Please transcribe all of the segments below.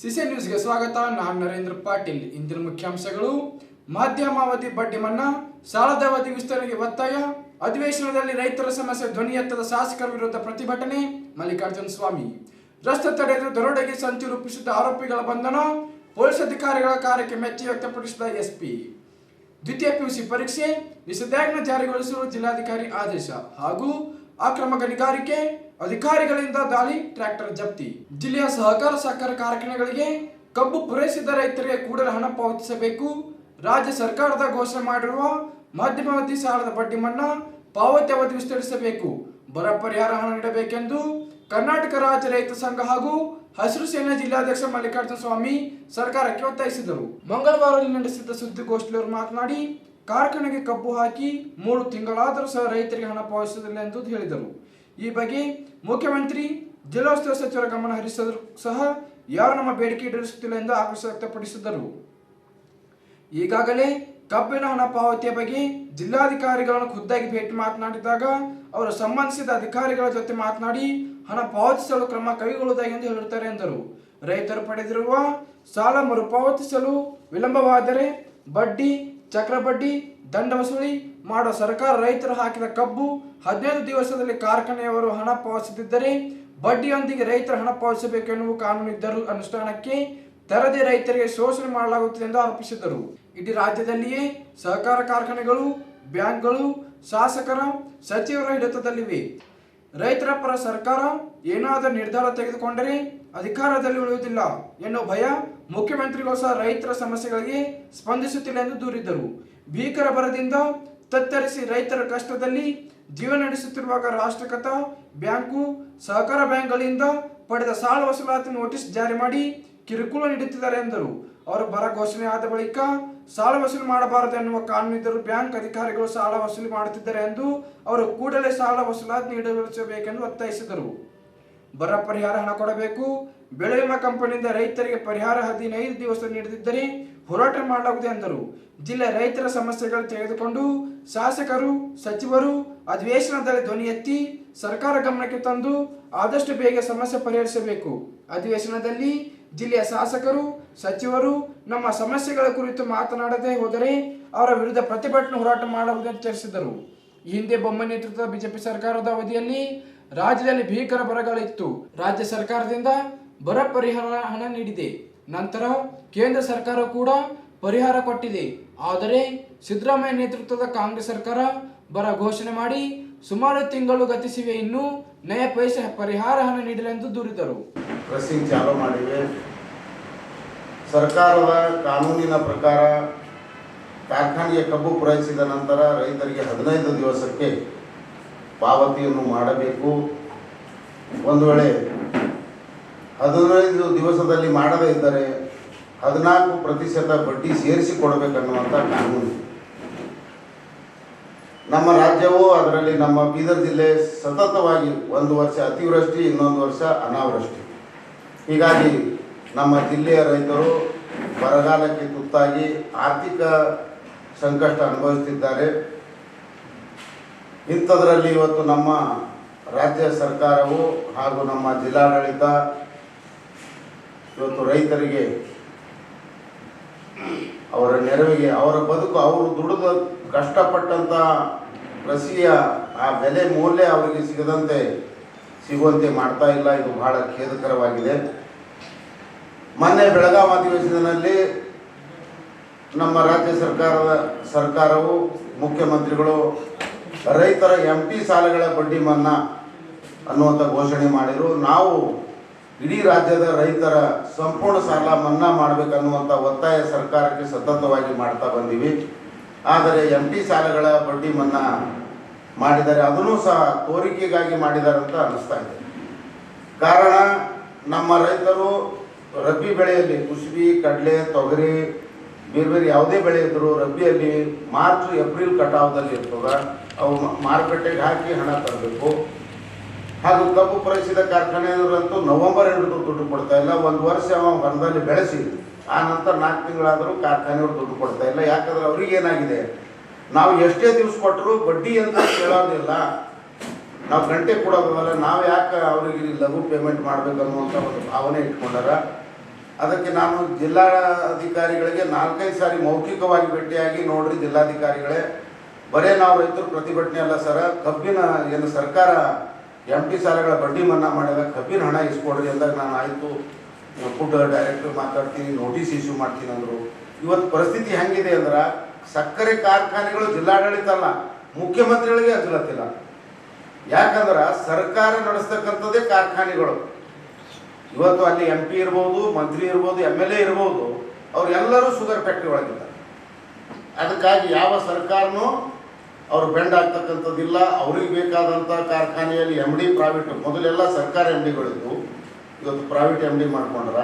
CC ನ್ಯೂಸ್ಗೆ ಸ್ವಾಗತ. ನಾನು ನರೇಂದ್ರ ಪಾಟೀಲ್. ಇಂದಿನ ಮುಖ್ಯಾಂಶಗಳು. ಮಾಧ್ಯಮಾವಧಿ ಬಡ್ಡಿ ಮನ್ನಾ, ಸಾಲದ ಅವಧಿ ವಿಸ್ತರಣೆಗೆ ಒತ್ತಾಯ. ಅಧಿವೇಶನದಲ್ಲಿ ರೈತರ ಸಮಸ್ಯೆ ಧ್ವನಿ ಎತ್ತದ ಶಾಸಕರ ವಿರುದ್ಧ ಪ್ರತಿಭಟನೆ. ಮಲ್ಲಿಕಾರ್ಜುನ ಸ್ವಾಮಿ. ರಸ್ತೆ ತಡೆದು ದರೋಡೆಗೆ ಸಂಚು ರೂಪಿಸಿದ್ದ ಆರೋಪಿಗಳ ಬಂಧನ. ಪೊಲೀಸ್ ಅಧಿಕಾರಿಗಳ ಕಾರ್ಯಕ್ಕೆ ಮೆಚ್ಚಿ ವ್ಯಕ್ತಪಡಿಸಿದ ಎಸ್ಪಿ. ದ್ವಿತೀಯ ಪಿಯುಸಿ ಪರೀಕ್ಷೆ. ನಿಷೇಧಾಜ್ಞೆ ಜಾರಿಗೊಳಿಸಲು ಜಿಲ್ಲಾಧಿಕಾರಿ ಆದೇಶ ಹಾಗೂ ಅಕ್ರಮ ಗಣಿಗಾರಿಕೆ. ಅಧಿಕಾರಿಗಳಿಂದ ದಾಳಿ, ಟ್ರ್ಯಾಕ್ಟರ್ ಜಪ್ತಿ. ಜಿಲ್ಲೆಯ ಸಹಕಾರ ಸಹಕಾರ ಕಾರ್ಖಾನೆಗಳಿಗೆ ಕಬ್ಬು ಪೂರೈಸಿದ ರೈತರಿಗೆ ಕೂಡಲೇ ಹಣ ಪಾವತಿಸಬೇಕು. ರಾಜ್ಯ ಸರ್ಕಾರದ ಘೋಷಣೆ ಮಾಡಿರುವ ಮಧ್ಯಮಾವಧಿ ಸಾಲದ ಬಡ್ಡಿ ಮನ್ನಾ ಪಾವತಿ ಅವಧಿ ವಿಸ್ತರಿಸಬೇಕು. ಬರ ಪರಿಹಾರ ಹಣ ನೀಡಬೇಕೆಂದು ಕರ್ನಾಟಕ ರಾಜ್ಯ ರೈತ ಸಂಘ ಹಾಗೂ ಹಸಿರು ಸೇನಾ ಜಿಲ್ಲಾಧ್ಯಕ್ಷ ಮಲ್ಲಿಕಾರ್ಜುನ ಸ್ವಾಮಿ ಸರ್ಕಾರಕ್ಕೆ ಒತ್ತಾಯಿಸಿದರು. ಮಂಗಳವಾರ ನಡೆಸಿದ್ದ ಸುದ್ದಿಗೋಷ್ಠಿಯಲ್ಲಿ ಮಾತನಾಡಿ, ಕಾರ್ಖಾನೆಗೆ ಕಬ್ಬು ಹಾಕಿ ಮೂರು ತಿಂಗಳಾದರೂ ಸಹ ರೈತರಿಗೆ ಹಣ ಪಾವತಿಸುವುದಿಲ್ಲ ಎಂದು ಹೇಳಿದರು. ಈ ಬಗ್ಗೆ ಮುಖ್ಯಮಂತ್ರಿ ಜಿಲ್ಲಾ ಉಸ್ತುವಾರಿ ಸಚಿವರ ಗಮನ ಹರಿಸಿದ್ರು ಸಹ ಯಾರು ನಮ್ಮ ಬೇಡಿಕೆ ಈಡೇರಿಸುತ್ತಿಲ್ಲ ಎಂದು ಆಕ್ರೋಶ ವ್ಯಕ್ತಪಡಿಸಿದರು ಈಗಾಗಲೇ ಕಬ್ಬಿನ ಹಣ ಪಾವತಿಯ ಬಗ್ಗೆ ಜಿಲ್ಲಾಧಿಕಾರಿಗಳನ್ನು ಖುದ್ದಾಗಿ ಭೇಟಿ ಮಾತನಾಡಿದಾಗ ಅವರು ಸಂಬಂಧಿಸಿದ ಅಧಿಕಾರಿಗಳ ಜೊತೆ ಮಾತನಾಡಿ ಹಣ ಪಾವತಿಸಲು ಕ್ರಮ ಕೈಗೊಳ್ಳುವುದಾಗಿ ಎಂದು ಹೇಳುತ್ತಾರೆ ಎಂದರು. ರೈತರು ಪಡೆದಿರುವ ಸಾಲ ಮರುಪಾವತಿಸಲು ವಿಳಂಬವಾದರೆ ಬಡ್ಡಿ ಚಕ್ರಬಡ್ಡಿ, ದಂಡ ವಸೂಲಿ ಮಾಡುವ ಸರ್ಕಾರ ರೈತರು ಹಾಕಿದ ಕಬ್ಬು, ಹದಿನೈದು ದಿವಸದಲ್ಲಿ ಕಾರ್ಖಾನೆಯವರು ಹಣ ಪಾವತಿಸದಿದ್ದರೆ ಬಡ್ಡಿಯೊಂದಿಗೆ ರೈತರು ಹಣ ಪಾವತಿಸಬೇಕು ಎನ್ನುವ ಕಾನೂನು ಇದ್ದರೂ ಅನುಷ್ಠಾನಕ್ಕೆ ತರದೆ ರೈತರಿಗೆ ಶೋಷಣೆ ಮಾಡಲಾಗುತ್ತದೆ ಎಂದು ಆರೋಪಿಸಿದರು ಇಡೀ ರಾಜ್ಯದಲ್ಲಿಯೇ ಸಹಕಾರ ಕಾರ್ಖಾನೆಗಳು, ಬ್ಯಾಂಕ್ಗಳು, ಶಾಸಕರ ಸಚಿವರ ಹಿಡಿತದಲ್ಲಿವೆ. ರೈತರ ಪರ ಸರ್ಕಾರ ಏನಾದರೂ ನಿರ್ಧಾರ ತೆಗೆದುಕೊಂಡರೆ ಅಧಿಕಾರದಲ್ಲಿ ಉಳಿಯುವುದಿಲ್ಲ ಎನ್ನುವ ಭಯ ಮುಖ್ಯಮಂತ್ರಿಗಳು ಸಹ ರೈತರ ಸಮಸ್ಯೆಗಳಿಗೆ ಸ್ಪಂದಿಸುತ್ತಿಲ್ಲ ಎಂದು ದೂರಿದ್ದರು. ಭೀಕರ ಬರದಿಂದ ತತ್ತರಿಸಿ ರೈತರ ಕಷ್ಟದಲ್ಲಿ ಜೀವನ ನಡೆಸುತ್ತಿರುವಾಗ ರಾಷ್ಟ್ರಕತ ಬ್ಯಾಂಕು, ಸಹಕಾರ ಬ್ಯಾಂಕ್ಗಳಿಂದ ಪಡೆದ ಸಾಲ ವಸೂಲಾತಿ ನೋಟಿಸ್ ಜಾರಿ ಮಾಡಿ ಕಿರುಕುಳ ನೀಡುತ್ತಿದ್ದಾರೆ ಎಂದರು. ಅವರು ಬರ ಘೋಷಣೆ ಆದ ಬಳಿಕ ಸಾಲ ವಸೂಲಿ ಮಾಡಬಾರದು ಎನ್ನುವ ಕಾನೂನಿದ್ದರೂ ಬ್ಯಾಂಕ್ ಅಧಿಕಾರಿಗಳು ಸಾಲ ವಸೂಲಿ ಮಾಡುತ್ತಿದ್ದಾರೆ ಎಂದು ಅವರು ಕೂಡಲೇ ಸಾಲ ವಸೂಲಾತಿ ನೀಡಬೇಕೆಂದು ಒತ್ತಾಯಿಸಿದರು. ಬರ ಪರಿಹಾರ ಹಣ ಕೊಡಬೇಕು ಬೆಳೆ ವಿಮಾ ಕಂಪನಿಯಿಂದ ರೈತರಿಗೆ ಪರಿಹಾರ ಹದಿನೈದು ದಿವಸ ನೀಡದಿದ್ದರೆ ಹೋರಾಟ ಮಾಡಲಾಗುವುದು ಎಂದರು. ಜಿಲ್ಲೆ ರೈತರ ಸಮಸ್ಯೆಗಳು ತೆಗೆದುಕೊಂಡು ಶಾಸಕರು, ಸಚಿವರು ಅಧಿವೇಶನದಲ್ಲಿ ಧ್ವನಿ ಎತ್ತಿ ಸರ್ಕಾರ ಗಮನಕ್ಕೆ ತಂದು ಆದಷ್ಟು ಬೇಗ ಸಮಸ್ಯೆ ಪರಿಹರಿಸಬೇಕು. ಅಧಿವೇಶನದಲ್ಲಿ ಜಿಲ್ಲೆಯ ಶಾಸಕರು, ಸಚಿವರು ನಮ್ಮ ಸಮಸ್ಯೆಗಳ ಕುರಿತು ಮಾತನಾಡದೆ ಹೋದರೆ ಅವರ ವಿರುದ್ಧ ಪ್ರತಿಭಟನೆ ಹೋರಾಟ ಮಾಡುವುದು ಎಂದು ತಿಳಿಸಿದರು. ಈ ಹಿಂದೆ ಬೊಮ್ಮೆ ನೇತೃತ್ವದ ಬಿಜೆಪಿ ಸರ್ಕಾರದ ಅವಧಿಯಲ್ಲಿ ರಾಜ್ಯದಲ್ಲಿ ಭೀಕರ ಬರಗಾಲ ಇತ್ತು. ರಾಜ್ಯ ಸರ್ಕಾರದಿಂದ ಬರ ಪರಿಹಾರ ಹಣ ನೀಡಿದೆ. ನಂತರ ಕೇಂದ್ರ ಸರ್ಕಾರ ಕೂಡ ಪರಿಹಾರ ಕೊಟ್ಟಿದೆ. ಆದರೆ ಸಿದ್ದರಾಮಯ್ಯ ನೇತೃತ್ವದ ಕಾಂಗ್ರೆಸ್ ಸರ್ಕಾರ ಬರ ಘೋಷಣೆ ಮಾಡಿ ಸುಮಾರು ತಿಂಗಳು ಗತಿಸಿವೆ. ಇನ್ನು ನಯ ಪೈಸೆ ಪರಿಹಾರ ಹಣ ನೀಡಲೆಂದು ದೂರಿದರು. ಪ್ರೆಸ್ಸಿಂಗ್ ಚಾಲೂ ಮಾಡಿವೆ. ಸರ್ಕಾರದ ಕಾನೂನಿನ ಪ್ರಕಾರ ಕಾರ್ಖಾನೆಗೆ ಕಬ್ಬು ಪೂರೈಸಿದ ನಂತರ ರೈತರಿಗೆ ಹದಿನೈದು ದಿವಸಕ್ಕೆ ಪಾವತಿಯನ್ನು ಮಾಡಬೇಕು. ಒಂದು ವೇಳೆ ಹದಿನೈದು ದಿವಸದಲ್ಲಿ ಮಾಡದೇ ಇದ್ದರೆ ಹದಿನಾಲ್ಕು ಪ್ರತಿಶತ ಬಡ್ಡಿ ಸೇರಿಸಿ ಕೊಡಬೇಕನ್ನುವಂಥ ಕಾನೂನು ನಮ್ಮ ರಾಜ್ಯವು ಅದರಲ್ಲಿ ನಮ್ಮ ಬೀದರ್ ಜಿಲ್ಲೆ ಸತತವಾಗಿ ಒಂದು ವರ್ಷ ಅತಿವೃಷ್ಟಿ, ಇನ್ನೊಂದು ವರ್ಷ ಅನಾವೃಷ್ಟಿ. ಹೀಗಾಗಿ ನಮ್ಮ ಜಿಲ್ಲೆಯ ರೈತರು ಬರಗಾಲಕ್ಕೆ ತುತ್ತಾಗಿ ಆರ್ಥಿಕ ಸಂಕಷ್ಟ ಅನುಭವಿಸುತ್ತಿದ್ದಾರೆ. ಇಂಥದ್ರಲ್ಲಿ ಇವತ್ತು ನಮ್ಮ ರಾಜ್ಯ ಸರ್ಕಾರವು ಹಾಗೂ ನಮ್ಮ ಜಿಲ್ಲಾಡಳಿತ ಇವತ್ತು ರೈತರಿಗೆ ಅವರ ನೆರವಿಗೆ, ಅವರ ಬದುಕು, ಅವರು ದುಡಿದ ಕಷ್ಟಪಟ್ಟಂಥ ಕೃಷಿಯ ಆ ಬೆಲೆ ಮೌಲ್ಯ ಅವರಿಗೆ ಸಿಗದಂತೆ ಸಿಗುವಂತೆ ಮಾಡ್ತಾ ಇಲ್ಲ. ಇದು ಬಹಳ ಖೇದಕರವಾಗಿದೆ. ಮೊನ್ನೆ ಬೆಳಗಾವಿ ಅಧಿವೇಶನದಲ್ಲಿ ನಮ್ಮ ರಾಜ್ಯ ಸರ್ಕಾರದ ಸರ್ಕಾರವು, ಮುಖ್ಯಮಂತ್ರಿಗಳು, ರೈತರ ಎಂ ಪಿ ಸಾಲಗಳ ಬಡ್ಡಿ ಮನ್ನಾ ಅನ್ನುವಂಥ ಘೋಷಣೆ ಮಾಡಿದರು. ನಾವು ಇಡೀ ರಾಜ್ಯದ ರೈತರ ಸಂಪೂರ್ಣ ಸಾಲ ಮನ್ನಾ ಮಾಡಬೇಕನ್ನುವಂಥ ಒತ್ತಾಯ ಸರ್ಕಾರಕ್ಕೆ ಸತತವಾಗಿ ಮಾಡ್ತಾ ಬಂದೀವಿ. ಆದರೆ ಎಂ ಟಿ ಸಾಲಗಳ ಬಡ್ಡಿ ಮನ್ನಾ ಮಾಡಿದ್ದಾರೆ ಅದನ್ನು ಸಹ ತೋರಿಕೆಗಾಗಿ ಮಾಡಿದ್ದಾರೆ ಅಂತ ಅನ್ನಿಸ್ತಾ ಇದೆ. ಕಾರಣ, ನಮ್ಮ ರೈತರು ರಬ್ಬಿ ಬೆಳೆಯಲ್ಲಿ ಕುಸುಬಿ, ಕಡಲೆ, ತೊಗರಿ, ಬೇರೆ ಬೇರೆ ಯಾವುದೇ ಬೆಳೆ ಇದ್ದರೂ ರಬ್ಬಿಯಲ್ಲಿ ಮಾರ್ಚ್, ಏಪ್ರಿಲ್ ಕಟಾವದಲ್ಲಿ ಇರ್ತದೆ. ಅವು ಮಾರುಕಟ್ಟೆಗೆ ಹಾಕಿ ಹಣ ತರಬೇಕು. ಹಾಗೂ ಕಬ್ಬು ಪೂರೈಸಿದ ಕಾರ್ಖಾನೆಯವರಂತೂ ನವೆಂಬರ್ ಹಿಡಿದು ದುಡ್ಡು ಕೊಡ್ತಾ ಇಲ್ಲ. ಒಂದು ವರ್ಷ ಅವ ಹೊಲದಲ್ಲಿ ಬೆಳೆಸಿ, ಆ ನಂತರ ನಾಲ್ಕು ತಿಂಗಳಾದರೂ ಕಾರ್ಖಾನೆಯವರು ದುಡ್ಡು ಕೊಡ್ತಾ ಇಲ್ಲ. ಯಾಕಂದ್ರೆ ಅವ್ರಿಗೆ ಏನಾಗಿದೆ? ನಾವು ಎಷ್ಟೇ ದಿವಸ ಕೊಟ್ಟರು ಬಡ್ಡಿ ಅಂತ ಕೇಳೋದಿಲ್ಲ. ನಾವು ಗಂಟೆ ಕೊಡೋದಲ್ಲ ನಾವು ಯಾಕೆ ಅವ್ರಿಗೆ ಲಘು ಪೇಮೆಂಟ್ ಮಾಡಬೇಕು ಅನ್ನುವಂಥ ಒಂದು ಭಾವನೆ ಇಟ್ಕೊಂಡಾರ? ಅದಕ್ಕೆ ನಾನು ಜಿಲ್ಲಾಧಿಕಾರಿಗಳಿಗೆ ನಾಲ್ಕೈದು ಸಾರಿ ಮೌಖಿಕವಾಗಿ ಭೇಟಿಯಾಗಿ ನೋಡ್ರಿ ಜಿಲ್ಲಾಧಿಕಾರಿಗಳೇ. ಬರೇ ನಾವು ರೈತರು ಪ್ರತಿಭಟನೆ ಅಲ್ಲ ಸರ. ಕಬ್ಬಿನ ಏನು ಸರ್ಕಾರ ಎಂ ಟಿ ಸಾಲಗಳ ಬಡ್ಡಿ ಮನ್ನಾ ಮಾಡಿದಾಗ ಕಬ್ಬಿನ ಹಣ ಇಸ್ಕೊಡ್ರಿ ಅಂದಾಗ ನಾನು ಆಯಿತು ಫುಡ್ ಡೈರೆಕ್ಟರ್ ಮಾತಾಡ್ತೀನಿ ನೋಟಿಸ್ ಇಶ್ಯೂ ಮಾಡ್ತೀನಿ ಅಂದರು. ಇವತ್ತು ಪರಿಸ್ಥಿತಿ ಹೆಂಗಿದೆ ಅಂದ್ರೆ ಸಕ್ಕರೆ ಕಾರ್ಖಾನೆಗಳು ಜಿಲ್ಲಾಡಳಿತ ಅಲ್ಲ, ಮುಖ್ಯಮಂತ್ರಿಗಳಿಗೆ ಅಜಲತ್ತಿಲ್ಲ ಯಾಕಂದ್ರೆ ಸರ್ಕಾರ ನಡೆಸ್ತಕ್ಕಂಥದ್ದೇ ಕಾರ್ಖಾನೆಗಳು. ಇವತ್ತು ಅಲ್ಲಿ ಎಂ ಪಿ ಇರ್ಬೋದು, ಮಂತ್ರಿ ಇರ್ಬೋದು ಎಂ ಎಲ್ ಎ ಇರ್ಬೋದು, ಅವರೆಲ್ಲರೂ ಶುಗರ್ ಫ್ಯಾಕ್ಟ್ರಿ ಒಳಗಿದ್ದಾರೆ. ಅದಕ್ಕಾಗಿ ಯಾವ ಸರ್ಕಾರನೂ ಅವರು ಬೆಂಡ್ ಆಗ್ತಕ್ಕಂಥದ್ದಿಲ್ಲ ಅವ್ರಿಗೆ ಬೇಕಾದಂಥ ಕಾರ್ಖಾನೆಯಲ್ಲಿ ಎಂ ಡಿ ಪ್ರೈವೇಟ್ ಮೊದಲೆಲ್ಲ ಸರ್ಕಾರಿ ಎಂ ಡಿಗಳಿದ್ದು ಇವತ್ತು ಪ್ರೈವೇಟ್ ಎಂ ಡಿ ಮಾಡ್ಕೊಂಡ್ರ.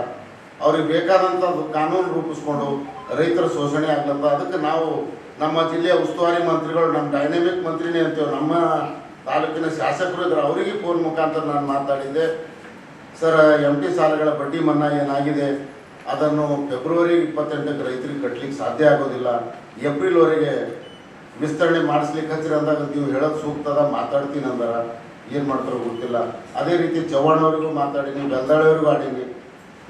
ಅವ್ರಿಗೆ ಬೇಕಾದಂಥದ್ದು ಕಾನೂನು ರೂಪಿಸ್ಕೊಂಡು ರೈತರ ಶೋಷಣೆ ಆಗ್ಲಂತ ಅದಕ್ಕೆ ನಾವು ನಮ್ಮ ಜಿಲ್ಲೆಯ ಉಸ್ತುವಾರಿ ಮಂತ್ರಿಗಳು, ನಮ್ಮ ಡೈನಾಮಿಕ್ ಮಂತ್ರಿನೇ ಅಂತೇವೆ. ನಮ್ಮ ತಾಲೂಕಿನ ಶಾಸಕರು ಇದ್ರೆ ಅವರಿಗೆ ಫೋನ್ ಮುಖಾಂತರ ನಾನು ಮಾತಾಡಿದ್ದೆ. ಸರ್ ಎಂ ಟಿ ಸಾಲಗಳ ಬಡ್ಡಿ ಮನ್ನಾ ಏನಾಗಿದೆ? ಅದನ್ನು ಫೆಬ್ರವರಿ ಇಪ್ಪತ್ತೆಂಟಕ್ಕೆ ರೈತರಿಗೆ ಕಟ್ಟಲಿಕ್ಕೆ ಸಾಧ್ಯ ಆಗೋದಿಲ್ಲ. ಏಪ್ರಿಲ್ವರೆಗೆ ವಿಸ್ತರಣೆ ಮಾಡಿಸ್ಲಿಕ್ಕೆ ಹಚ್ಚಿರ ಅಂದಾಗ ನೀವು ಹೇಳೋದು ಸೂಕ್ತದ, ಮಾತಾಡ್ತೀನಿ ಅಂದಾರ ಏನು ಮಾಡ್ತಾರೋ ಗೊತ್ತಿಲ್ಲ. ಅದೇ ರೀತಿ ಚವ್ಹಾಣ್ ಅವರಿಗೂ ಮಾತಾಡೀನಿ ಬೆಲ್ದಾಳಿಯವ್ರಿಗೂ ಆಡೀನಿ.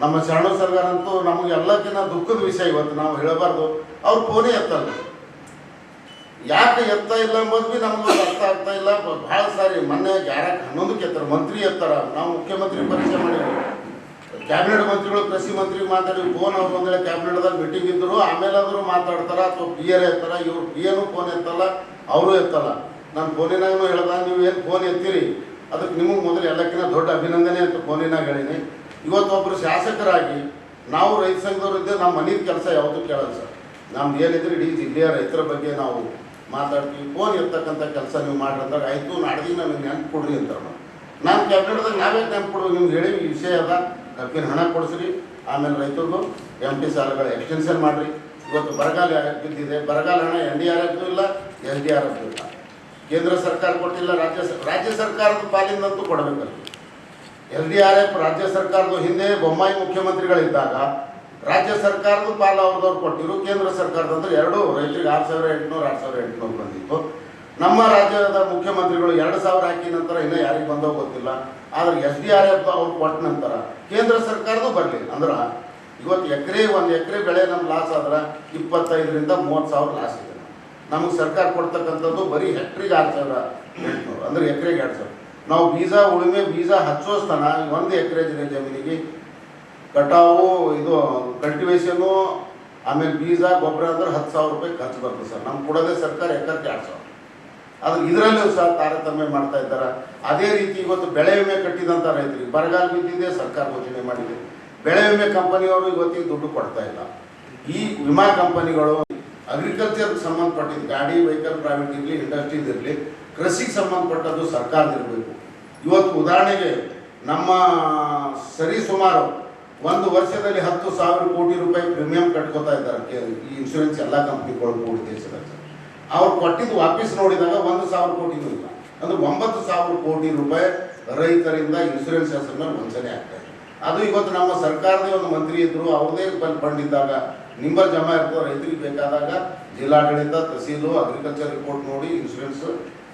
ನಮ್ಮ ಶರಣು ಸರ್ಕಾರ ಅಂತೂ ನಮಗೆ ಎಲ್ಲಕ್ಕಿಂತ ದುಃಖದ ವಿಷಯ ಇವತ್ತು, ನಾವು ಹೇಳಬಾರ್ದು. ಅವ್ರು ಫೋನೇ ಎತ್ತಲ್ಲ. ಯಾಕೆ ಎತ್ತ ಇಲ್ಲ ಅಂಬೋದು ಭೀ ನಮ್ಗೆ ಅರ್ಥ ಆಗ್ತಾ ಇಲ್ಲ. ಭಾಳ ಸಾರಿ ಮೊನ್ನೆ ಯಾರಕ್ಕೆ ಹನ್ನೊಂದಕ್ಕೆ ಎತ್ತಾರೆ, ಮಂತ್ರಿ ಎತ್ತಾರ, ನಾವು ಮುಖ್ಯಮಂತ್ರಿ ಪರಿಚಯ ಮಾಡಿದ್ವಿ. ಕ್ಯಾಬಿನೆಟ್ ಮಂತ್ರಿಗಳು, ಕೃಷಿ ಮಂತ್ರಿ ಮಾತಾಡಿ ಫೋನ್ ಅವ್ರು ಕ್ಯಾಬಿನೆಟ್ ಕ್ಯಾಬಿನೆಟ್ದಾಗ ಮೀಟಿಂಗ್ ಇದ್ರು ಆಮೇಲೆ ಆದರೂ ಮಾತಾಡ್ತಾರ, ಅಥವಾ ಪಿ ಎರ್ ಎತ್ತಾರ ಇವ್ರು ಪಿ ಎನು ಫೋನ್ ಎತ್ತಲ್ಲ, ಅವರು ಎತ್ತಲ್ಲ. ನಾನು ಫೋನಿನಾಗೂ ಹೇಳ್ದ, ನೀವು ಏನು ಫೋನ್ ಎತ್ತೀರಿ? ಅದಕ್ಕೆ ನಿಮಗೆ ಮೊದಲು ಎಲ್ಲಕ್ಕಿಂತ ದೊಡ್ಡ ಅಭಿನಂದನೆ ಅಂತ ಫೋನಿನಾಗ ಹೇಳೀನಿ. ಇವತ್ತೊಬ್ಬರು ಶಾಸಕರಾಗಿ, ನಾವು ರೈತ ಸಂಘದವ್ರು ಇದ್ದರೆ ನಮ್ಮ ಮನೆಯ ಕೆಲಸ ಯಾವುದು ಕೇಳಲ್ಲ ಸರ್. ನಮ್ದು ಏನಿದ್ರೆ ಇಡೀ ಜಿಲ್ಲೆಯ ರೈತರ ಬಗ್ಗೆ ನಾವು ಮಾತಾಡ್ತೀವಿ. ಫೋನ್ ಇರ್ತಕ್ಕಂಥ ಕೆಲಸ ನೀವು ಮಾಡ್ರಿ ಅಂದಾಗ, ಆಯಿತು, ನಾಡ್ದಿನ ನನಗೆ ನೆನ್ಪು ಕೊಡ್ರಿ ಅಂತಾರೆ ನಾನು ಕ್ಯಾಬಿನೆಟ್ದಾಗ ನಾವೇ ನೆನ್ಪು ಕೊಡ್ಬೇಕು ನಿಮ್ಗೆ ಹೇಳಿ ವಿಷಯ ಅದ. ಕಬ್ಬಿನ ಹಣ ಕೊಡಿಸ್ರಿ. ಆಮೇಲೆ ರೈತರು ಎಂ ಟಿ ಸಾಲಗಳ ಎಕ್ಸ್ಟೆನ್ಷನ್ ಮಾಡಿರಿ. ಇವತ್ತು ಬರಗಾಲ ಬಿದ್ದಿದೆ. ಬರಗಾಲ ಹಣ ಎನ್ ಡಿ ಆರ್ ಎಫ್ ಇಲ್ಲ ಎಸ್ ಡಿ ಆರ್ ಎಫ್ ಇಲ್ಲ. ಕೇಂದ್ರ ಸರ್ಕಾರ ಕೊಟ್ಟಿಲ್ಲ, ರಾಜ್ಯ ರಾಜ್ಯ ಸರ್ಕಾರದ ಪಾಲಿನಂತೂ ಕೊಡಬೇಕಲ್ಲ. ಎಲ್ ಡಿ ಆರ್ ಎಫ್ ರಾಜ್ಯ ಸರ್ಕಾರದ ಹಿಂದೆ ಬೊಮ್ಮಾಯಿ ಮುಖ್ಯಮಂತ್ರಿಗಳಿದ್ದಾಗ ರಾಜ್ಯ ಸರ್ಕಾರದ ಪಾಲು ಅವ್ರದವ್ರು ಕೊಟ್ಟಿರು, ಕೇಂದ್ರ ಸರ್ಕಾರದಂದ್ರೆ ಎರಡು ರೈತರಿಗೆ ಆರು ಸಾವಿರ ಎಂಟುನೂರು, ಆರು ಸಾವಿರ ಎಂಟುನೂರು ಬಂದಿತ್ತು. ನಮ್ಮ ರಾಜ್ಯದ ಮುಖ್ಯಮಂತ್ರಿಗಳು ಎರಡು ಸಾವಿರ ಹಾಕಿದ ನಂತರ ಇನ್ನೂ ಯಾರಿಗೆ ಬಂದೋ ಗೊತ್ತಿಲ್ಲ. ಆದರೆ ಎಸ್ ಡಿ ಆರ್ ಎಫ್ ಅವ್ರು ಕೊಟ್ಟ ನಂತರ ಕೇಂದ್ರ ಸರ್ಕಾರದ್ದು ಬರಲಿ ಅಂದ್ರೆ ಇವತ್ತು ಎಕರೆ, ಒಂದು ಎಕರೆ ಬೆಳೆ ನಮ್ಮ ಲಾಸ್ ಆದ್ರೆ ಇಪ್ಪತ್ತೈದರಿಂದ ಮೂವತ್ತು ಸಾವಿರ ಲಾಸ್ ಇದೆ. ನಮಗೆ ಸರ್ಕಾರ ಕೊಡ್ತಕ್ಕಂಥದ್ದು ಬರೀ ಹೆಕ್ಟ್ರಿಗೆ ಆರು ಸಾವಿರ ಎಂಟುನೂರು, ಅಂದ್ರೆ ಎಕರೆಗೆ ಎರಡು ಸಾವಿರ. ನಾವು ಬೀಜ, ಉಳುಮೆ, ಬೀಜ ಹಚ್ಚೋಸ್ತನ ಒಂದು ಎಕರೆ ಜಮೀನಿಗೆ. ಕಟಾವು, ಇದು ಕಲ್ಟಿವೇಷನು ಆಮೇಲೆ ಬೀಜ, ಗೊಬ್ಬರ ಅಂದ್ರೆ ಹತ್ತು ಸಾವಿರ ರೂಪಾಯಿ ಖರ್ಚು ಬರ್ತದೆ ಸರ್. ನಮ್ಗೆ ಕೊಡೋದೇ ಸರ್ಕಾರ ಎಕರೆಗೆ ಎರಡು ಸಾವಿರ. ಆದ್ರೆ ಇದರಲ್ಲೂ ಸಹ ತಾರತಮ್ಯ ಮಾಡ್ತಾ ಇದ್ದಾರೆ. ಅದೇ ರೀತಿ ಇವತ್ತು ಬೆಳೆ ವಿಮೆ ಕಟ್ಟಿದಂಥ ರೈತರಿಗೆ ಬರಗಾಲ ಬಿದ್ದಿದೆ, ಸರ್ಕಾರ ಘೋಷಣೆ ಮಾಡಿದೆ. ಬೆಳೆ ವಿಮೆ ಕಂಪನಿಯವರು ಇವತ್ತಿಗೆ ದುಡ್ಡು ಕೊಡ್ತಾ ಇಲ್ಲ. ಈ ವಿಮಾ ಕಂಪನಿಗಳು ಅಗ್ರಿಕಲ್ಚರ್ಗೆ ಸಂಬಂಧಪಟ್ಟಿದ್ದು, ಗಾಡಿ ವೆಹಿಕಲ್ ಪ್ರೈವೇಟ್ ಇರಲಿ ಇಂಡಸ್ಟ್ರೀಸ್ ಇರಲಿ, ಕೃಷಿಗೆ ಸಂಬಂಧಪಟ್ಟದ್ದು ಸರ್ಕಾರದಿರಬೇಕು ಇವತ್ತು ಉದಾಹರಣೆಗೆ ನಮ್ಮ ಸರಿ ಸುಮಾರು ಒಂದು ವರ್ಷದಲ್ಲಿ ಹತ್ತು ಸಾವಿರ ಕೋಟಿ ರೂಪಾಯಿ ಪ್ರೀಮಿಯಂ ಕಟ್ಕೋತಾ ಇದ್ದಾರೆ ಈ ಇನ್ಶೂರೆನ್ಸ್ ಎಲ್ಲ ಕಂಪ್ನಿಗಳು ಕೂಡ ದೇಶದಲ್ಲಿ ಅವ್ರು ಕೊಟ್ಟಿದ್ದು ವಾಪಸ್ ನೋಡಿದಾಗ ಒಂದು ಸಾವಿರ ಕೋಟಿನೂ ಇಲ್ಲ. ಅಂದ್ರೆ ಒಂಬತ್ತು ಸಾವಿರ ಕೋಟಿ ರೂಪಾಯಿ ರೈತರಿಂದ ಇನ್ಸೂರೆನ್ಸ್ ಮೇಲೆ ವಂಚನೆ ಆಗ್ತದೆ ಅದು ಇವತ್ತು ನಮ್ಮ ಸರ್ಕಾರದ ಒಂದು ಮಂತ್ರಿ ಇದ್ರು, ಅವ್ರದೇ ಬಂದು ಬಂದಿದ್ದಾಗ ನಿಂಬರ್ ಜಮಾ ಇರ್ತದೆ, ರೈತರಿಗೆ ಬೇಕಾದಾಗ ಜಿಲ್ಲಾಡಳಿತ, ತಹಸೀಲು ಅಗ್ರಿಕಲ್ಚರ್ ರಿಪೋರ್ಟ್ ನೋಡಿ ಇನ್ಸೂರೆನ್ಸ್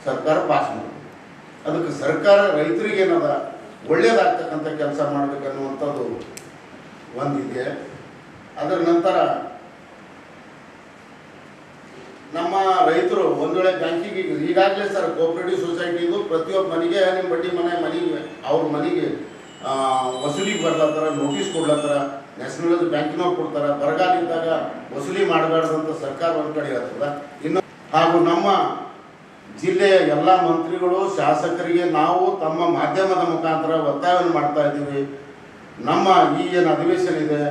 ಸರ್ಕಾರ ಪಾಸ್ ಮಾಡಿ ಅದಕ್ಕೆ ಸರ್ಕಾರ ರೈತರಿಗೆ ಏನದ, ಒಳ್ಳೇದಾಗ್ತಕ್ಕಂಥ ಕೆಲಸ ಮಾಡಬೇಕನ್ನುವಂಥದ್ದು ಒಂದಿದೆ. ಅದರ ನಂತರ ನಮ್ಮ ರೈತರು ಒಂದು ವೇಳೆ ಬ್ಯಾಂಕಿಗೆ ಈಗಾಗಲೇ ಸರ್ ಕೋಆಪರೇಟಿವ್ ಸೊಸೈಟಿದು ಪ್ರತಿಯೊಬ್ಬ ಮನೆಗೆ ನಿಮ್ಮ ಬಡ್ಡಿ ಮನೆ ಮನೆಗೆ ಅವ್ರ ಮನೆಗೆ ವಸೂಲಿ ಬರ್ಲತ್ತಾರ ನೋಟಿಸ್ ಕೊಡ್ಲತ್ತಾರ ನ್ಯಾಷನಲೈಸ್ ಬ್ಯಾಂಕಿನವ್ರು ಕೊಡ್ತಾರ, ಬರಗಾಲ ಇದ್ದಾಗ ವಸೂಲಿ ಮಾಡಬಾರ್ದಂತ ಸರ್ಕಾರ ಒಂದು ಕಡೆ ಹೇಳ್ತದ. ಇನ್ನು ಹಾಗೂ ನಮ್ಮ ಜಿಲ್ಲೆಯ ಎಲ್ಲ ಮಂತ್ರಿಗಳು, ಶಾಸಕರಿಗೆ ನಾವು ತಮ್ಮ ಮಾಧ್ಯಮದ ಮುಖಾಂತರ ಒತ್ತಾಯವನ್ನು ಮಾಡ್ತಾ ಇದ್ದೀವಿ. ನಮ್ಮ ಈ ಏನು ಅಧಿವೇಶನ ಇದೆ,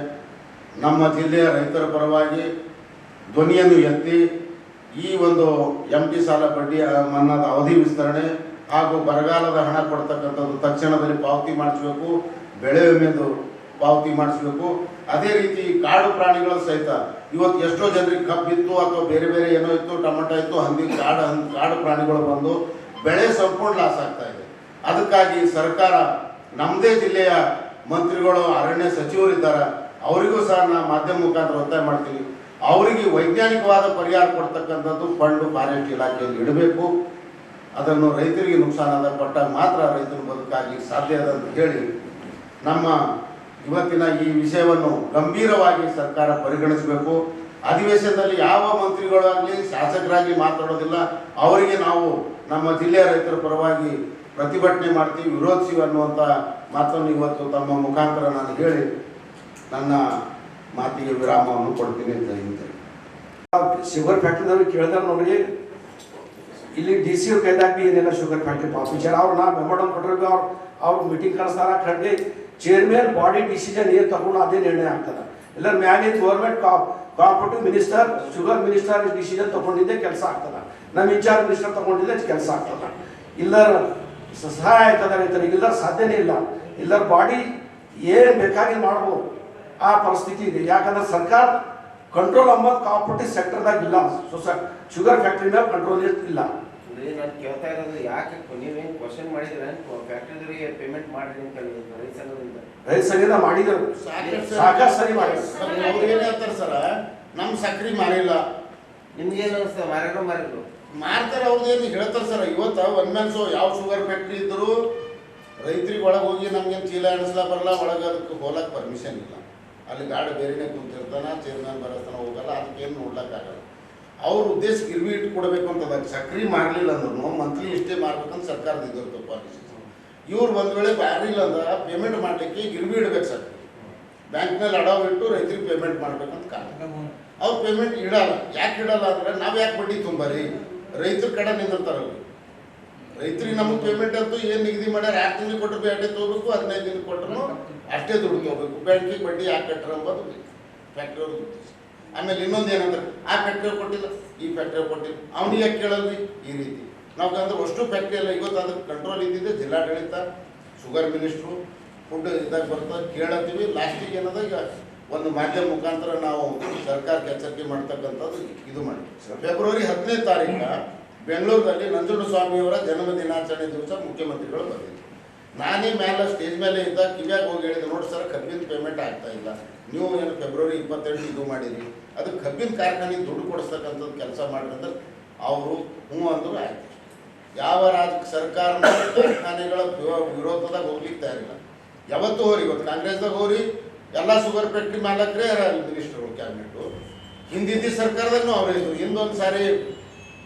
ನಮ್ಮ ಜಿಲ್ಲೆಯ ರೈತರ ಪರವಾಗಿ ಧ್ವನಿಯನ್ನು ಎತ್ತಿ ಈ ಒಂದು ಎಂ ಪಿ ಸಾಲ ಬಡ್ಡಿ ಮನ್ನಾದ ಅವಧಿ ವಿಸ್ತರಣೆ ಹಾಗೂ ಬರಗಾಲದ ಹಣ ಕೊಡ್ತಕ್ಕಂಥದ್ದು ತಕ್ಷಣದಲ್ಲಿ ಪಾವತಿ ಮಾಡಿಸ್ಬೇಕು, ಬೆಳೆ ವಿಮೆದು ಪಾವತಿ ಮಾಡಿಸ್ಬೇಕು. ಅದೇ ರೀತಿ ಕಾಡು ಪ್ರಾಣಿಗಳು ಸಹಿತ ಇವತ್ತು ಎಷ್ಟೋ ಜನರಿಗೆ ಕಬ್ಬಿತ್ತು ಅಥವಾ ಬೇರೆ ಬೇರೆ ಏನೋ ಇತ್ತು, ಟೊಮೆಟೊ ಇತ್ತು, ಹಂದಿ, ಕಾಡು ಕಾಡು ಪ್ರಾಣಿಗಳು ಬಂದು ಬೆಳೆ ಸಂಪೂರ್ಣ ಲಾಸ್ ಆಗ್ತಾ ಇದೆ. ಅದಕ್ಕಾಗಿ ಸರ್ಕಾರ ನಮ್ಮದೇ ಜಿಲ್ಲೆಯ ಮಂತ್ರಿಗಳು, ಅರಣ್ಯ ಸಚಿವರಿದ್ದಾರೆ, ಅವರಿಗೂ ಸಹ ನಾ ಮಾಧ್ಯಮ ಮುಖಾಂತರ ಒತ್ತಾಯ ಮಾಡ್ತೀನಿ. ಅವರಿಗೆ ವೈಜ್ಞಾನಿಕವಾದ ಪರಿಹಾರ ಕೊಡ್ತಕ್ಕಂಥದ್ದು ಫಂಡ್ ಫಾರೆಸ್ಟ್ ಇಲಾಖೆಯಲ್ಲಿ ಇಡಬೇಕು. ಅದನ್ನು ರೈತರಿಗೆ ನುಕ್ಸಾನಾದ ಕೊಟ್ಟಾಗ ಮಾತ್ರ ರೈತರ ಬದುಕಾಗಿ ಸಾಧ್ಯ ಅದ ಅಂತ ಹೇಳಿ ನಮ್ಮ ಇವತ್ತಿನ ಈ ವಿಷಯವನ್ನು ಗಂಭೀರವಾಗಿ ಸರ್ಕಾರ ಪರಿಗಣಿಸಬೇಕು. ಅಧಿವೇಶನದಲ್ಲಿ ಯಾವ ಮಂತ್ರಿಗಳಾಗಲಿ ಶಾಸಕರಾಗಲಿ ಮಾತಾಡೋದಿಲ್ಲ. ಅವರಿಗೆ ನಾವು ನಮ್ಮ ಜಿಲ್ಲೆಯ ರೈತರ ಪರವಾಗಿ ಪ್ರತಿಭಟನೆ ಮಾಡ್ತೀವಿ ವಿರೋಧಿಸಿ ಅನ್ನುವಂಥ ಮಾತನ್ನು ಇವತ್ತು ತಮ್ಮ ಮುಖಾಂತರ ನಾನು ಹೇಳಿ ನನ್ನ ಮಾತಿಗೆ ವಿರಾಮವನ್ನು ಕೊಡ್ತೀನಿ ಅಂತ ಹೇಳಿದ್ದೆ ಶುಗರ್ ಫ್ಯಾಕ್ಟ್ರಿದವ್ರಿಗೆ ಕೇಳಿದ್ರೆ ನೋಡ್ರಿ, ಇಲ್ಲಿ ಡಿ ಸಿ ಅವ್ರ ಕೈದಾಗ ಬಿ ಏನಿಲ್ಲ ಶುಗರ್ ಫ್ಯಾಕ್ಟ್ರಿ ಆಫೀಸರ್ ಅವ್ರು ನಾ ಮೆಮೋಡಮ್ ಕೊಟ್ಟರೆ ಅವ್ರು ಅವ್ರು ಮೀಟಿಂಗ್ ಕಳಿಸ್ತಾರ, ಖಂಡಿ ಚೇರ್ಮನ್ ಬಾಡಿ ಡಿಸಿಷನ್ ಏನು ತಗೊಂಡು ಅದೇ ನಿರ್ಣಯ ಆಗ್ತದೆ. ಇಲ್ಲ ಮ್ಯಾಲಿನ government competitive minister sugar minister decision ತಗೊಂಡಿದ್ದೆ ಕೆಲಸ ಆಗ್ತದೆ. ನಮ್ಮ ಇನ್ಚಾರ್ಜ್ ಮಿನಿಸ್ಟರ್ ತಗೊಂಡಿದ್ದೆ ಕೆಲಸ ಆಗ್ತದ. ಇಲ್ಲ ಸಹಾಯ ಆಯ್ತದ ರೈತರಿಗೆ, ಇಲ್ಲ ಸಾಧ್ಯನೇ ಇಲ್ಲ. ಇಲ್ಲ ಬಾಡಿ ಏನು ಬೇಕಾಗಿ ಮಾಡ್ಬೋದು. ಆ ಪರಿಸ್ಥಿತಿ ಇದೆ. ಯಾಕಂದ್ರೆ ಸರ್ಕಾರ ಕಂಟ್ರೋಲ್ ಅಂಬದು ಸೆಕ್ಟರ್ ಸೆಕ್ಟರ್ದಾಗ ಇಲ್ಲ. ಸೊ ಶುಗರ್ ಫ್ಯಾಕ್ಟ್ರಿ ಮೇಲೆ ಕಂಟ್ರೋಲ್ ಇಲ್ಲ. ನಾನು ಕೇಳ್ತಾ ಇರೋದು ಯಾಕೆ ನೀವೇನು ಕ್ವಶನ್ ಮಾಡಿದ್ರೆ ಫ್ಯಾಕ್ಟ್ರಿದವರಿಗೆ ಪೇಮೆಂಟ್ ಮಾಡ್ರಿ ಅಂತ ಹೇಳಿದ್ರು ರೈತ ಸಂಘದಿಂದ. ರೈತ ಸಂಘದ ಮಾಡಿದರು. ಸಾಕಷ್ಟು ಸರಿ. ಮಾಡಿದ್ರು. ಅವ್ರು ಏನ್ ಹೇಳ್ತಾರೆ ಸರ? ನಮ್ಮ ಸಕ್ರಿ ಮಾರಿಲ್ಲ. ನಿಮ್ಗೇನು ಅನಿಸ್ತದೆ ಮಾರಿದ್ರು ಮಾರಿದ್ರು. ಮಾರ್ತಾರೆ ಅವ್ರದ್ದು ಏನು ಹೇಳ್ತಾರೆ ಸರ್? ಇವತ್ತು ಒನ್ ಮ್ಯಾನ್ ಶೋ ಯಾವ ಶುಗರ್ ಫ್ಯಾಕ್ಟ್ರಿ ಇದ್ರು ರೈತರಿಗೆ ಒಳಗೆ ಹೋಗಿ ನಮ್ಗೇನು ಚೀಲ ಅನಿಸ್ಲಾ ಬರಲ್ಲ ಒಳಗೆ ಅದಕ್ಕೆ ಹೋಲಕ್ಕೆ ಪರ್ಮಿಷನ್ ಇಲ್ಲ. ಅಲ್ಲಿ ಗಾರ್ಡ್ ಬೇರೆನೇ ಕುಂತಿರ್ತಾನ ಚೇರ್ಮನ್ ಬರೋತನ ಹೋಗಲ್ಲ ಅದಕ್ಕೇನು ನೋಡ್ಲಕ್ಕಾಗಲ್ಲ. ಅವ್ರ ಉದ್ದೇಶ ಗಿರ್ವಿ ಇಟ್ಟು ಕೊಡಬೇಕು ಅಂತ ಅದಕ್ಕೆ ಸಕ್ರಿ ಮಾಡಲಿಲ್ಲ ಅಂದ್ರೂ ಮಂತ್ಲಿ ಇಷ್ಟೇ ಮಾಡ್ಬೇಕಂತ ಸರ್ಕಾರದ ಇದ್ದಿರ್ತವೆ ಪಾಲಿಸಿ ಇವ್ರು ಒಂದು ವೇಳೆ ಬ್ಯಾರಿಲ್ಲ ಅಂದ್ರೆ ಪೇಮೆಂಟ್ ಮಾಡಲಿಕ್ಕೆ ಗಿರ್ವಿ ಇಡ್ಬೇಕು ಸರ್. ಬ್ಯಾಂಕ್ನಲ್ಲಿ ಅಡಾವ್ ಇಟ್ಟು ರೈತರಿಗೆ ಪೇಮೆಂಟ್ ಮಾಡ್ಬೇಕಂತ ಕಾರಣ ಅವ್ರು ಪೇಮೆಂಟ್ ಇಡಲ್ಲ. ಯಾಕೆ ಇಡಲ್ಲ ಅಂದ್ರೆ ನಾವು ಯಾಕೆ ಬಡ್ಡಿ ತುಂಬರಿ? ರೈತರ ಕಡೆ ನಿಂದಿರ್ತಾರಲ್ಲ. ರೈತರಿಗೆ ನಮಗೆ ಪೇಮೆಂಟ್ ಅಂತೂ ಏನು ನಿಗದಿ ಮಾಡ್ಯಾರ? ಯಾಕೆ ತಿಂಗಳು ಕೊಟ್ಟರು ಬೇಟೆ ತೊಗೋಬೇಕು, ಹದಿನೈದು ದಿನ ಕೊಟ್ಟರು ಅಷ್ಟೇ ದುಡ್ಡು ತಗೋಬೇಕು ಬ್ಯಾಂಕಿಗೆ ಬಡ್ಡಿ ಯಾಕೆ ಕಟ್ಟರು ಅಂಬೋದು ಫ್ಯಾಕ್ಟ್ರಿ ಆಮೇಲೆ ಇನ್ನೊಂದು ಏನಂದ್ರೆ, ಆ ಫ್ಯಾಕ್ಟ್ರಿ ಕೊಟ್ಟಿಲ್ಲ. ಈ ಫ್ಯಾಕ್ಟ್ರಿ ಕೊಟ್ಟಿಲ್ಲ. ಅವ್ನಿಗೆ ಯಾಕೆ ಕೇಳಲ್ರಿ ಈ ರೀತಿ. ನಾವು ಅಂದ್ರೆ ಅಷ್ಟು ಫ್ಯಾಕ್ಟ್ರಿ ಎಲ್ಲ ಇವತ್ತು ಅದಕ್ಕೆ ಕಂಟ್ರೋಲ್ ಇದ್ದಿದ್ದೆ ಜಿಲ್ಲಾಡಳಿತ ಶುಗರ್ ಮಿನಿಸ್ಟ್ರು ಫುಡ್ ಇದಾಗ ಬರ್ತದೆ ಕೇಳತ್ತೀವಿ. ಲಾಸ್ಟಿಗೆ ಏನದ, ಈಗ ಒಂದು ಮಾಧ್ಯಮ ಮುಖಾಂತರ ನಾವು ಸರ್ಕಾರಕ್ಕೆ ಎಚ್ಚರಿಕೆ ಮಾಡ್ತಕ್ಕಂಥದ್ದು ಇದು ಮಾಡಿ ಫೆಬ್ರವರಿ ಹತ್ತನೇ ತಾರೀಕ ಬೆಂಗಳೂರಿನಲ್ಲಿ ನಂಜುಂಡಸ್ವಾಮಿಯವರ ಜನ್ಮ ದಿನಾಚರಣೆ ದಿವಸ ಮುಖ್ಯಮಂತ್ರಿಗಳು ಬಂದಿದ್ರು. ನಾನೇ ಮೇಲೆ ಸ್ಟೇಜ್ ಮೇಲೆ ಇದ್ದ ಕಿವ್ಯಾಗ ಹೋಗಿ ಹೇಳಿದ್ರು ನೋಡಿ ಸರ್, ಕಬ್ಬಿನ ಪೇಮೆಂಟ್ ಆಗ್ತಾ ಇಲ್ಲ. ನೀವು ಏನು ಫೆಬ್ರವರಿ ಇಪ್ಪತ್ತೆಂಟು ಇದು ಮಾಡಿರಿ. ಅದು ಕಬ್ಬಿನ ಕಾರ್ಖಾನೆಗೆ ದುಡ್ಡು ಕೊಡಿಸ್ತಕ್ಕಂಥದ್ದು ಕೆಲಸ ಮಾಡಿದ್ರೆ ಅವರು ಹ್ಞೂ ಅಂದರು ಆಯ್ತು. ಯಾವ ರಾಜ ಸರ್ಕಾರ ಕಾರ್ಖಾನೆಗಳ ವಿರೋ- ವಿರೋಧದಾಗ ಹೋಗ್ಲಿಕ್ಕೆ ತಯಾರಿಲ್ಲ. ಯಾವತ್ತೂ ಹೋರಿ, ಇವತ್ತು ಕಾಂಗ್ರೆಸ್ದಾಗ ಹೋರಿ, ಎಲ್ಲ ಶುಗರ್ ಫ್ಯಾಕ್ಟ್ರಿ ಮಾಲಕರೇ ಮಿನಿಸ್ಟರು ಕ್ಯಾಬಿನೆಟ್. ಹಿಂದಿದ್ದ ಸರ್ಕಾರದಾಗೂ ಅವರೇ ಇದ್ರು. ಹಿಂದೊಂದು ಸಾರಿ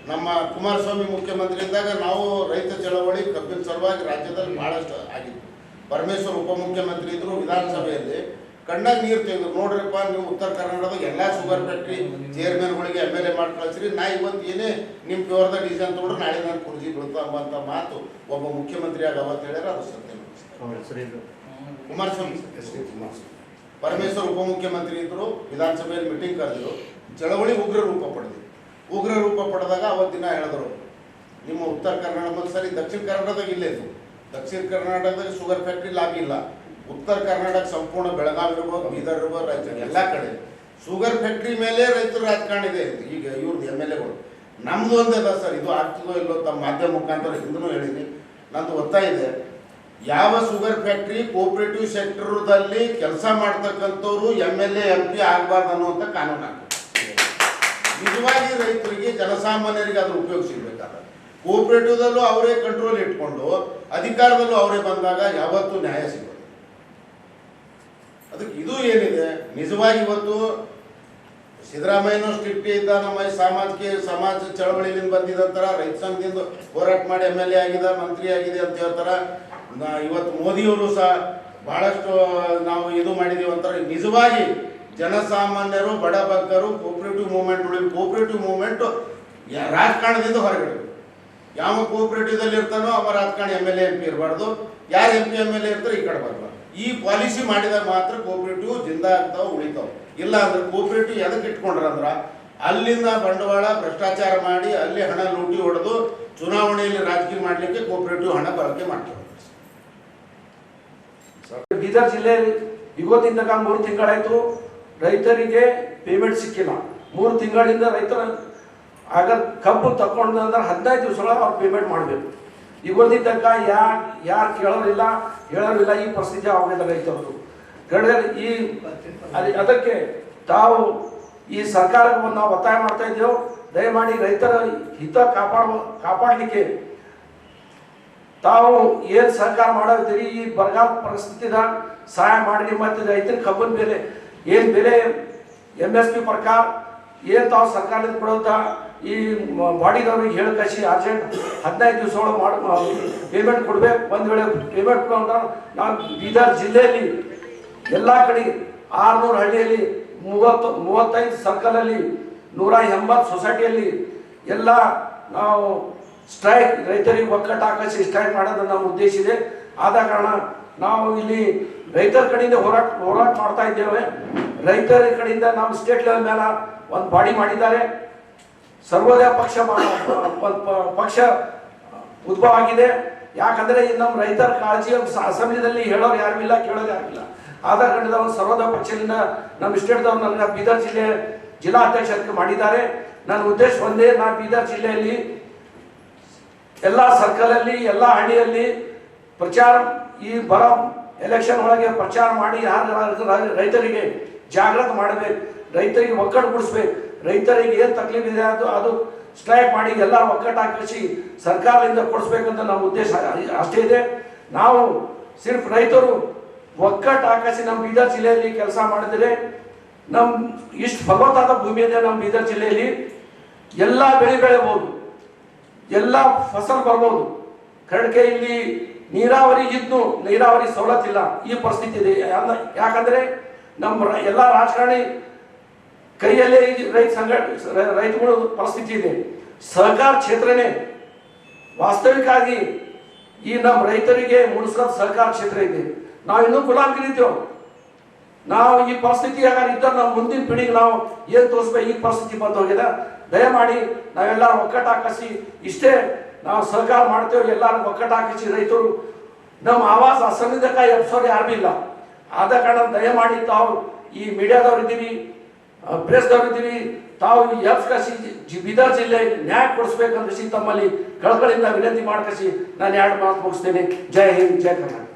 ನಮ್ಮ ಕುಮಾರಸ್ವಾಮಿ ಮುಖ್ಯಮಂತ್ರಿ ಇದ್ದಾಗ ನಾವು ರೈತ ಚಳವಳಿ ಕಬ್ಬಿನ ಸಲುವಾಗಿ ರಾಜ್ಯದಲ್ಲಿ ಭಾಳಷ್ಟು ಆಗಿತ್ತು ಪರಮೇಶ್ವರ್ ಉಪಮುಖ್ಯಮಂತ್ರಿ ಇದ್ರು ವಿಧಾನಸಭೆಯಲ್ಲಿ. ಕಣ್ಣಾಗ ನೀರು ತೆಗೆದು ನೋಡ್ರಿಪ್ಪ ನೀವು ಉತ್ತರ ಕರ್ನಾಟಕದ ಎಲ್ಲ ಶುಗರ್ ಫ್ಯಾಕ್ಟ್ರಿ ಚೇರ್ಮನ್ಗಳಿಗೆ ಎಂ ಎಲ್ ಎ ಮಾಡಿ ಕಳಿಸ್ರಿ. ನಾ ಇವತ್ತು ಏನೇ ನಿಮ್ಮ ಪ್ಯೂರ್ದ ಡಿಸೈನ್ ತೊಗೊಂಡ್ರೆ ನಾಳೆ ನಾನು ಕುರ್ಜಿ ಬೀಳ್ತಾ ಮಾತು ಒಬ್ಬ ಮುಖ್ಯಮಂತ್ರಿ ಆಗ ಅವತ್ತು ಹೇಳಿದ್ರೆ ಅದು ಸತ್ಯ. ಕುಮಾರಸ್ವಾಮಿ. ಕುಮಾರಸ್ವಾಮಿ. ಪರಮೇಶ್ವರ್ ಉಪಮುಖ್ಯಮಂತ್ರಿ ಇದ್ರು ವಿಧಾನಸಭೆಯಲ್ಲಿ ಮೀಟಿಂಗ್ ಕರೆದ್ರು. ಚಳವಳಿ ಉಗ್ರ ರೂಪ ಪಡೆದಿದ್ರು. ಉಗ್ರ ರೂಪ ಪಡೆದಾಗ ಅವತ್ತಿನ ಹೇಳಿದ್ರು. ನಿಮ್ಮ ಉತ್ತರ ಕರ್ನಾಟಕ ಸರಿ, ದಕ್ಷಿಣ ಕರ್ನಾಟಕದಾಗ ಇಲ್ಲೇ ಇದು ದಕ್ಷಿಣ ಕರ್ನಾಟಕದಾಗ ಶುಗರ್ ಫ್ಯಾಕ್ಟ್ರಿ ಲಾಭ ಇಲ್ಲ. ಉತ್ತರ ಕರ್ನಾಟಕ ಸಂಪೂರ್ಣ ಬೆಳಗಾವಿ ಇರ್ಬೋದು, ಬೀದರ್ ಇರ್ಬೋದು, ರಾಯಚೂರು, ಎಲ್ಲ ಕಡೆ. ಶುಗರ್ ಫ್ಯಾಕ್ಟ್ರಿ ಮೇಲೆ ರೈತರ ರಾಜಕಾರಣ ಇದೆ ಈಗ ಇವ್ರದ್ದು ಎಂ ಎಲ್ ಎಗಳು. ನಮ್ದು ಒಂದೇ ಅದ ಸರ್, ಇದು ಆಗ್ತದೋ ಇಲ್ಲೋ ತಮ್ಮ ಮಾಧ್ಯಮ ಮುಖಾಂತರ ಹಿಂದೂ ಹೇಳಿದ್ದೀನಿ ನಂದು ಒತ್ತಾಯ ಇದೆ. ಯಾವ ಶುಗರ್ ಫ್ಯಾಕ್ಟ್ರಿ ಕೋಪರೇಟಿವ್ ಸೆಕ್ಟರ್ದಲ್ಲಿ ಕೆಲಸ ಮಾಡ್ತಕ್ಕಂಥವ್ರು M L A, M P ಆಗಬಾರ್ದು ಅನ್ನುವಂಥ ಕಾನೂನು. ನಿಜವಾಗಿ ರೈತರಿಗೆ ಜನಸಾಮಾನ್ಯರಿಗೆ ಅದ್ರ ಉಪಯೋಗ ಸಿಗ್ಬೇಕಾದ. ಕೋಪರೇಟಿವ್ದಲ್ಲೂ ಅವರೇ ಕಂಟ್ರೋಲ್ ಇಟ್ಕೊಂಡು, ಅಧಿಕಾರದಲ್ಲೂ ಅವರೇ ಬಂದಾಗ ಯಾವತ್ತೂ ನ್ಯಾಯ ಸಿಗೋದು ಅದಕ್ಕೆ ಇದು ಏನಿದೆ? ನಿಜವಾಗಿ ಇವತ್ತು ಸಿದ್ದರಾಮಯ್ಯನೂ ಸ್ಟ್ರಿಕ್ಟ್ ಇದ್ದ, ನಮ್ಮ ಸಮಾಜಕ್ಕೆ ಸಾಮಾಜಿಕ, ಸಮಾಜ ಚಳವಳಿಯಿಂದ ಬಂದಿದಂತರ ರೈತ ಸಂಘದಿಂದ ಹೋರಾಟ ಮಾಡಿ ಎಂ ಎಲ್ ಎ ಆಗಿದೆ, ಮಂತ್ರಿ ಆಗಿದೆ ಅಂತ ಹೇಳ್ತಾರ. ಇವತ್ತು ಮೋದಿಯವರು ಸಹ ಬಹಳಷ್ಟು ನಾವು ಇದು ಮಾಡಿದೀವಿ ಅಂತಾರೆ. ನಿಜವಾಗಿ ಜನಸಾಮಾನ್ಯರು, ಬಡ ಬಡಬಗ್ಗರು ಕೋಪರೇಟಿವ್ ಮೂವ್ಮೆಂಟ್ ಕೋಪರೇಟಿವ್ ಮೂವ್ಮೆಂಟ್ ರಾಜಕಾರಣದಿಂದ ಹೊರಗಡೆ. ಯಾವ ಕೋಪರೇಟಿವ್ದಲ್ಲಿ ಇರ್ತಾನೋ ಅವ ರಾಜಕಾರಣ M L A M P ಇರಬಾರ್ದು. ಯಾರು M P M L A ಇರ್ತಾರೆ ಈ ಕಡೆ ಬರಬಾರ್ದು. ಈ ಪಾಲಿಸಿ ಮಾಡಿದಾಗ ಮಾತ್ರ ಕೋಪರೇಟಿವ್ ಜಿಂದ ಆಗ್ತಾವ, ಉಳಿತಾವ. ಇಲ್ಲ ಅಂದ್ರೆ ಕೋಪರೇಟಿವ್ ಎದಕ್ಕೆ ಇಟ್ಕೊಂಡ್ರ ಅಂದ್ರ ಅಲ್ಲಿಂದ ಬಂಡವಾಳ ಭ್ರಷ್ಟಾಚಾರ ಮಾಡಿ ಅಲ್ಲಿ ಹಣ ಲೂಟಿ ಹೊಡೆದು ಚುನಾವಣೆಯಲ್ಲಿ ರಾಜಕೀಯ ಮಾಡಲಿಕ್ಕೆ ಕೋಪರೇಟಿವ್ ಹಣ ಬಳಕೆ ಮಾಡ್ತಾರೆ ಬೀದರ್ ಜಿಲ್ಲೆಯಲ್ಲಿ ಇವತ್ತಿನ ತನಕ ಮೂರು ತಿಂಗಳಾಯ್ತು. ರೈತರಿಗೆ ಪೇಮೆಂಟ್ ಸಿಕ್ಕಿಲ್ಲ. ಮೂರು ತಿಂಗಳಿಂದ ರೈತರ ಆಗ ಕಬ್ಬು ತಗೊಂಡ್ರೆ ಹದಿನೈದು ದಿವಸಗಳ ಅವ್ರು ಪೇಮೆಂಟ್ ಮಾಡಬೇಕು. ಇವತ್ತಿನ ತನಕ ಯಾ, ಯಾರು ಕೇಳೋರಿಲ್ಲ, ಹೇಳೋರಿಲ್ಲ ಈ ಪರಿಸ್ಥಿತಿ ಆಗಿದೆ ರೈತರದು ಗಡ ಈ ಅದೇ ಅದಕ್ಕೆ ತಾವು ಈ ಸರ್ಕಾರಕ್ಕೆ ನಾವು ಒತ್ತಾಯ ಮಾಡ್ತಾ ಇದ್ದೇವೆ. ದಯಮಾಡಿ ರೈತರ ಹಿತ ಕಾಪಾಡ ಕಾಪಾಡಲಿಕ್ಕೆ ತಾವು ಏನು ಸರ್ಕಾರ ಮಾಡೋದಿರಿ ಈ ಬರಗಾಲ ಪರಿಸ್ಥಿತಿದಾಗ ಸಹಾಯ ಮಾಡಿ ಮತ್ತು ರೈತನ ಕಬ್ಬನ ಬೆಲೆ ಏನ್ ಬೆಲೆ ಎಂ ಎಸ್ ಪಿ ಪ್ರಕಾರ ಏನ್ ತಾವು ಸರ್ಕಾರದಿಂದ ಕೊಡೋದ ಈ ಬಾಡಿದವ್ರಿಗೆ ಹೇಳಿ ಕಸಿ ಅರ್ಜೆಂಟ್ ಹದಿನೈದು ದಿವಸ ಒಳಗೆ ಮಾಡಿ ಪೇಮೆಂಟ್ ಕೊಡ್ಬೇಕು. ಒಂದ್ ವೇಳೆ ಪೇಮೆಂಟ್ ಕೊಡೋ ನಾನು ಬೀದರ್ ಜಿಲ್ಲೆಯಲ್ಲಿ ಎಲ್ಲ ಕಡೆ ಆರ್ನೂರು ಹಳ್ಳಿಯಲ್ಲಿ ಮೂವತ್ತು, ಮೂವತ್ತೈದು ಸರ್ಕಲಲ್ಲಿ ನೂರ ಎಂಬತ್ತು ಸೊಸೈಟಿಯಲ್ಲಿ ಎಲ್ಲ ನಾವು ಸ್ಟ್ರೈಕ್ ರೈತರಿಗೆ ಒಕ್ಕಟ್ಟು ಹಾಕಿಸಿ ಸ್ಟ್ರೈಕ್ ಮಾಡೋದು ನಮ್ಮ ಉದ್ದೇಶ ಇದೆ. ಆದ ಕಾರಣ ನಾವು ಇಲ್ಲಿ ರೈತರ ಕಡೆಯಿಂದ ಹೋರಾಟ ಹೋರಾಟ ಮಾಡ್ತಾ ಇದ್ದೇವೆ. ರೈತರ ಕಡೆಯಿಂದ ನಮ್ಮ ಸ್ಟೇಟ್ ಲೆವೆಲ್ ಮೇಲೆ ಒಂದು ಬಾಡಿ ಮಾಡಿದ್ದಾರೆ. ಸರ್ವೋದಯ ಪಕ್ಷ ಪಕ್ಷ ಉದ್ಭವ ಆಗಿದೆ. ಯಾಕಂದ್ರೆ ನಮ್ಮ ರೈತರ ಕಾಳಜಿ ಅಸೆಂಬ್ಲಿದಲ್ಲಿ ಹೇಳೋರು ಯಾರು ಇಲ್ಲ, ಕೇಳೋರು ಯಾರು ಇಲ್ಲ. ಆದ ಕಂಡದವ್ರು ಒಂದು ಸರ್ವೋದಯ ಪಕ್ಷದಿಂದ ನಮ್ಮ ಸ್ಟೇಟ್ದವ್ರು ನನ್ನ ಬೀದರ್ ಜಿಲ್ಲೆ ಜಿಲ್ಲಾ ಅಧ್ಯಕ್ಷರಿಗೆ ಮಾಡಿದ್ದಾರೆ. ನನ್ನ ಉದ್ದೇಶ ಒಂದೇ, ನಾನು ಬೀದರ್ ಜಿಲ್ಲೆಯಲ್ಲಿ ಎಲ್ಲ ಸರ್ಕಲಲ್ಲಿ ಎಲ್ಲ ಹಳ್ಳಿಯಲ್ಲಿ ಪ್ರಚಾರ ಈ ಬರೋ ಎಲೆಕ್ಷನ್ ಒಳಗೆ ಪ್ರಚಾರ ಮಾಡಿ ಯಾರು ರೈತರಿಗೆ ಜಾಗೃತ ಮಾಡಬೇಕು. ರೈತರಿಗೆ ಒಕ್ಕಟ್ಟುಗೂಡಿಸ್ಬೇಕು ರೈತರಿಗೆ ಏನು ತಕ್ಲೀಫ್ ಇದೆ ಅದು ಅದು ಸ್ಟ್ರೈಕ್ ಮಾಡಿ ಎಲ್ಲ ಒಕ್ಕಟ್ಟು ಹಾಕಿಸಿ ಸರ್ಕಾರದಿಂದ ಕೊಡಿಸ್ಬೇಕಂತ ನಮ್ಮ ಉದ್ದೇಶ ಅಷ್ಟೇ ಇದೆ. ನಾವು ಸಿರ್ಫ್ ರೈತರು ಒಕ್ಕಟ್ಟು ಹಾಕಿಸಿ ನಮ್ಮ ಬೀದರ್ ಜಿಲ್ಲೆಯಲ್ಲಿ ಕೆಲಸ ಮಾಡಿದರೆ ನಮ್ಮ ಇಷ್ಟು ಫಲವತ್ತಾದ ಭೂಮಿ ಇದೆ ನಮ್ಮ ಬೀದರ್ ಜಿಲ್ಲೆಯಲ್ಲಿ. ಎಲ್ಲ ಬೆಳೆ ಬೆಳೆಯಬಹುದು ಎಲ್ಲ ಫಸಲ್ ಬರ್ಬೋದು. ಕಡಕೆ ಇಲ್ಲಿ ನೀರಾವರಿ ಇದ್ದು ನೀರಾವರಿ ಸವಲತ್ತಿಲ್ಲ. ಈ ಪರಿಸ್ಥಿತಿ ಇದೆ. ಯಾಕ- ಯಾಕಂದ್ರೆ ನಮ್ಮ ಎಲ್ಲ ರಾಜಕಾರಣಿ ಕೈಯಲ್ಲೇ ರೈತ ಸಂಘ ರೈತಗಳ ಪರಿಸ್ಥಿತಿ ಇದೆ. ಸಹಕಾರ ಕ್ಷೇತ್ರನೇ. ವಾಸ್ತವಿಕವಾಗಿ ಈ ನಮ್ಮ ರೈತರಿಗೆ ಮುಡಿಸೋದು ಸಹಕಾರ ಕ್ಷೇತ್ರ ಇದೆ. ನಾವು ಇನ್ನೂ ಗುಲಾಮಗಿರಿದ್ದೇವೆ ನಾವು ಈ ಪರಿಸ್ಥಿತಿ ಯಾಕಂದ್ರೆ ಇದ್ದ ನಮ್ಮ ಮುಂದಿನ ಪೀಳಿಗೆ ನಾವು ಏನು ತೋರಿಸ್ಬೇಕು? ಈ ಪರಿಸ್ಥಿತಿ ಬಂದು ದಯಮಾಡಿ ನಾವೆಲ್ಲ ಒಕ್ಕಟ್ಟಾಕಿಸಿ ಇಷ್ಟೇ ನಾವು ಸಹಕಾರ ಮಾಡ್ತೇವೆ ಎಲ್ಲರೂ ಒಕ್ಕಟ ಹಾಕಿಸಿ ರೈತರು. ನಮ್ಮ ಆವಾಸ ಅಸಂವಿಧಾಕ ಎಬ್ಸೋರು ಯಾರು ಇಲ್ಲ. ಆದ ಕಾರಣ ದಯಮಾಡಿ ತಾವು ಈ ಮೀಡಿಯಾದವ್ರು ಇದ್ದೀವಿ ಪ್ರೆಸ್ದವ್ರು ಇದ್ದೀವಿ, ತಾವು ಎಬ್ಸ್ಕಸಿ ಬೀದರ್ ಜಿಲ್ಲೆ ನ್ಯಾಯ ಕೊಡಿಸ್ಬೇಕಂದ್ರೆ ತಮ್ಮಲ್ಲಿ ಕಳಕಳಿಯಿಂದ ವಿನಂತಿ ಮಾಡ್ಕಸಿ ನಾನು ಎರಡು ಮಾತು ಮುಗಿಸ್ತೇನೆ. ಜೈ ಹಿಂದ್, ಜೈ ಕರ್ನಾಟಕ.